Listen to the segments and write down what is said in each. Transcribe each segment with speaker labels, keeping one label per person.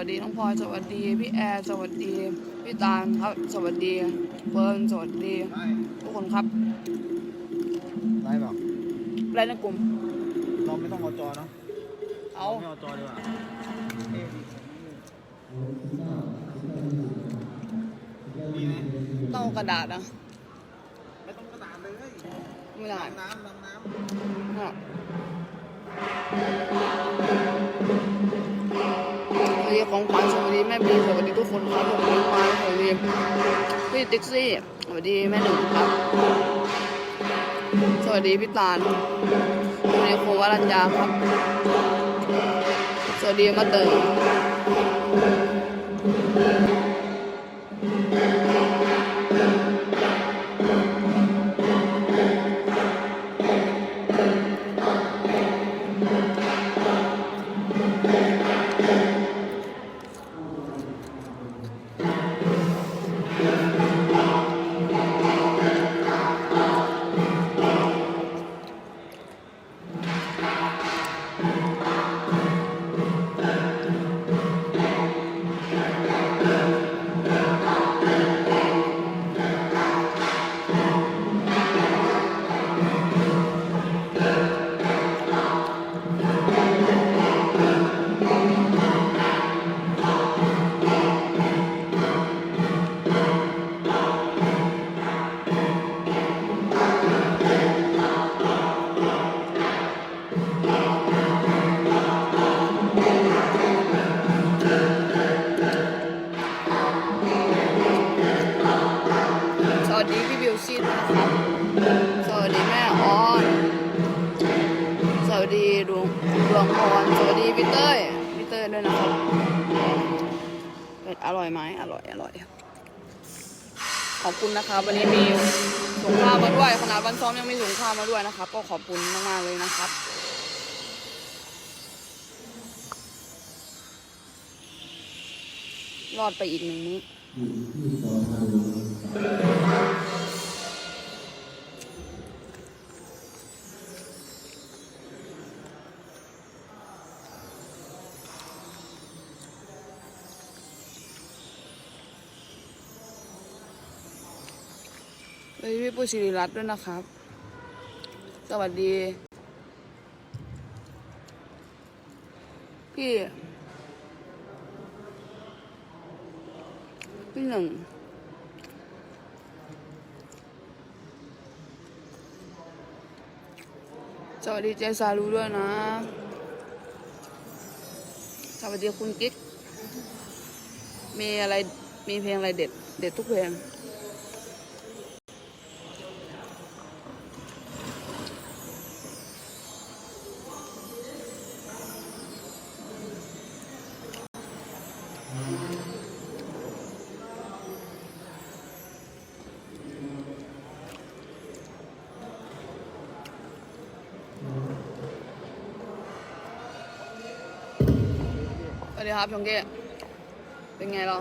Speaker 1: วัสดีเติงสวัสดีน้องพลอยสวัสดี พี่แอร์สวัสดี พี่ตาลครับ สวัสดีเฟิร์นสวัสดี
Speaker 2: ได้
Speaker 1: ทุกคนครับ
Speaker 2: ได้เปล่า
Speaker 1: ไลน์ในกลุ่ม
Speaker 2: เราไม่ต้องเอาจอเนาะ
Speaker 1: เอา
Speaker 2: ไม่เอาจอดีกว่าดีไหม
Speaker 1: ต้องเอากระดาษนะ
Speaker 2: ไม่ต้องกระดาษเลย
Speaker 1: ไม่ได้
Speaker 2: น้ำน้ำน้
Speaker 1: อะสวัส ดีของขวัญสวัสดีแม่บีสวัสดีทุกคนครับผมน้องพลอยสวัสดีพี่ติ๊กซี่สวัสดีแม่หนึ่งครับ สวัสดีพี่ตาลสวัสดีครูวรัญญาครับ สวัสดีมาเติม พรสวัสดีพี่เต้ยพี่เต้ยด้วยนะครับอร่อยไหมอร่อยอร่อย ขอบคุณนะครับ วันนี้มีสงข้าวมาด้วยขณะวันซ้อมยังมีสงข้าวมาด้วยนะครับ ก็ขอบคุณมากๆเลยนะครับรอดไปอีกหนึ่งมื้อ สวัสดีพี่ปุ้ยศิริรัตน์ด้วยนะครับ สวัสดี พี่ พี่หนึ่งสวัสดีเจสารูด้วยนะ สวัสดีคุณกิ๊ก มีอะไร มีเพลงอะไรเด็ด เด็ดทุกเพลง วัสดีครับชงเก้เป็นไงเรา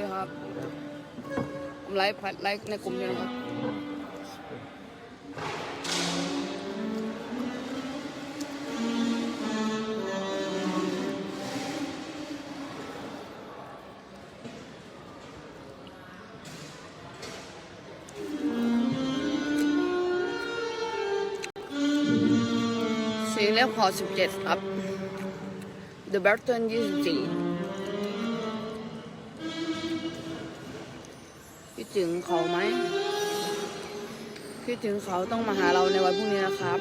Speaker 1: ดีครับ ผมไลฟ์ไลฟ์ในกลุ่มอยู่นะครับสีเล็บขอ17 ครับ The Burton 24 ถึงเขาไหม คิดถึงเขาต้องมาหาเราในวันพรุ่งนี้นะครับ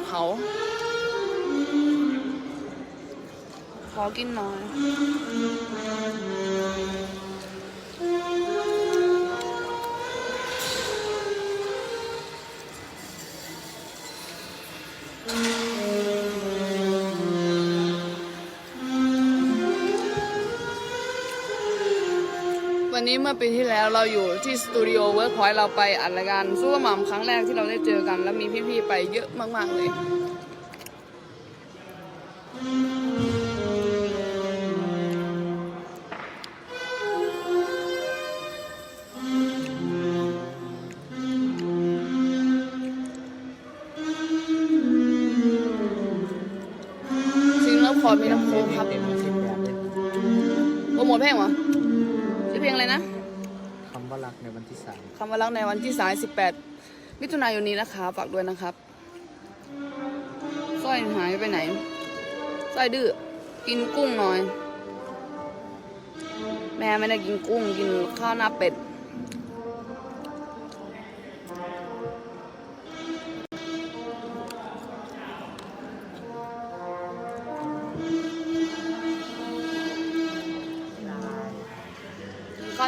Speaker 1: ดเขา ขอกินหน่อย เมื่อปีที่แล้วเราอยู่ที่สตูดิโอเวิร์กพอยต์เราไปอัดรายการซูเปอร์มัมครั้งแรกที่เราได้เจอกัน แล้วมีพี่ๆไปเยอะมากๆเลยซิงเลิฟคอร์ดมีน้ำโค้งครับ
Speaker 2: เต็มสิบแบบเลย
Speaker 1: โปรโมทเพลงวะชื่อเพ ลงอะไรนะ
Speaker 2: คำว่ารักในวันที่สาม
Speaker 1: คำว่ารักในวันที่สาย18มิถุนายนนี้นะคะฝากด้วยนะครับสร้อยหายไปไหนสร้อยดื้อกินกุ้งหน่อย แม่ไม่ได้กินกุ้งกินข้าวหน้าเป็ด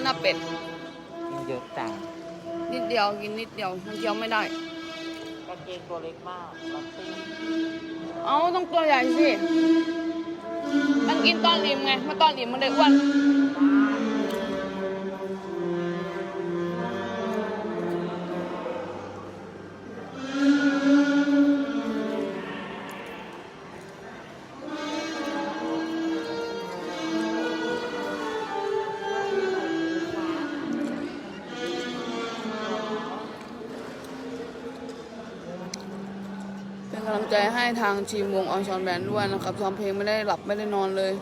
Speaker 1: หน้าเป็ด
Speaker 2: กินเยอะจัง
Speaker 1: นิดเดียวกินนิดเดียวมันเคี้ยวไม่ได้
Speaker 2: กางเกงตัวเล็กมากรักตี้
Speaker 1: เอาต้องตัวใหญ่สิมันกินตอนอิ่มไงมาตอนอิ่มมันเลยอ้วน กำลังใจให้ทางทีมวงออนชอนแบนด์ด้วยนะครับซ้อมเพลงไม่ได้หลับไม่ได้นอนเลย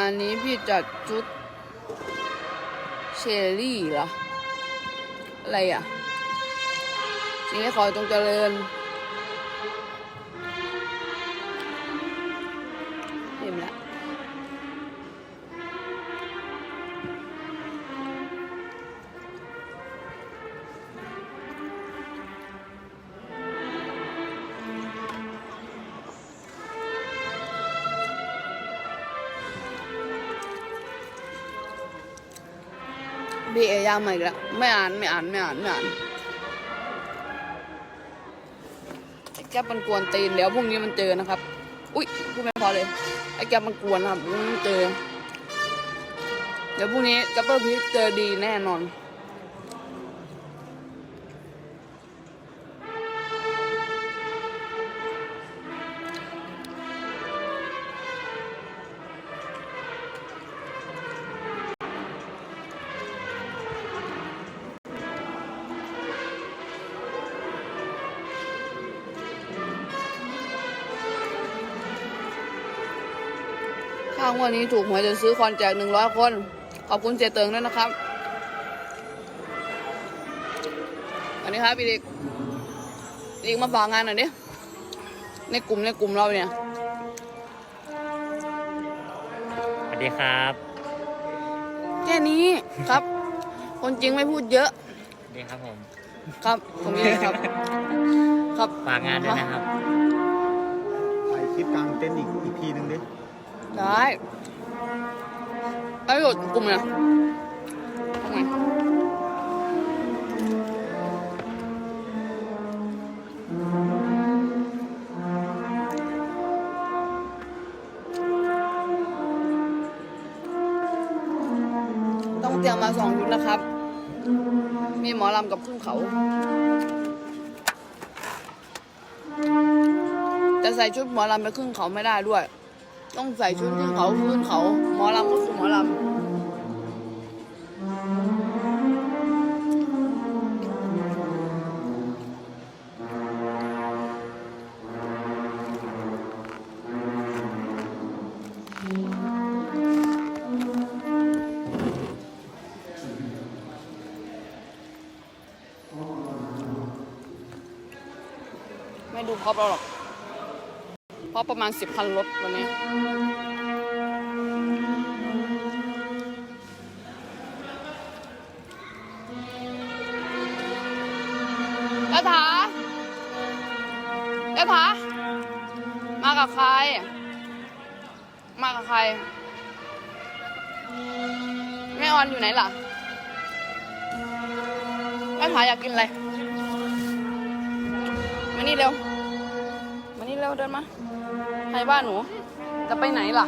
Speaker 1: านนี้พี่จัดชุดเชอรี่เหรอ อะไรอะสิ่งที่ขอจงเจริญ พี่เอยามาอีกแล้วไม่อ่านไม่อ่านไม่อ่านไม่อ่านไอ้แก๊ปมันกวนตีนเดี๋ยวพรุ่งนี้มันเจอนะครับ อุ้ยพูดไม่พอเลยไอ้แก๊ปมันกวนครับพรุ่งนี้มันเจอ เดี๋ยวพรุ่งนี้กัปเปอร์พีชเจอดีแน่นอนางวันนี้ถูกหวยจะซื้อคอนแจกหนึ่งร้อยคน ขอบคุณเจเติงด้วยนะครับ อันนี้ครับพี่เด็กอีกมาฝากงานหน่อยดิในกลุ่มในกลุ่มเราเนี่ย
Speaker 2: สวัสดีครับ
Speaker 1: แค่นี้ครับ คนจริงไม่พูดเยอะ
Speaker 2: สวัสดีครับผม
Speaker 1: ครับผมนี่ครับ ครับ
Speaker 2: ฝากงานด้วยนะครับ
Speaker 3: ไปคลิปกลางเต้นท์อีกอีกทีหนึ่งดิ
Speaker 1: ได้ไอ้หยุดกลุ่มเนี่ยทำไงต้องเตรียมมาสองชุดนะครับ มีหมอลำกับขึ้นเขา จะใส่ชุดหมอลำไปขึ้นเขาไม่ได้ด้วย ต้องใส่ชุดขึ้นเขาขึ้นเขา หมอลำก็คือหมอลำ ไม่ดูพร็อพเราหรอก เพราะประมาณสิบคันรถวันนี้ยะถายะถามากับใคร มากับใคร แม่ออนอยู่ไหนล่ะยะถาอยากกินอะไร มานี่เร็ว มานี่เร็วเดินมา ใครบ้านหนู จะไปไหนล่ะ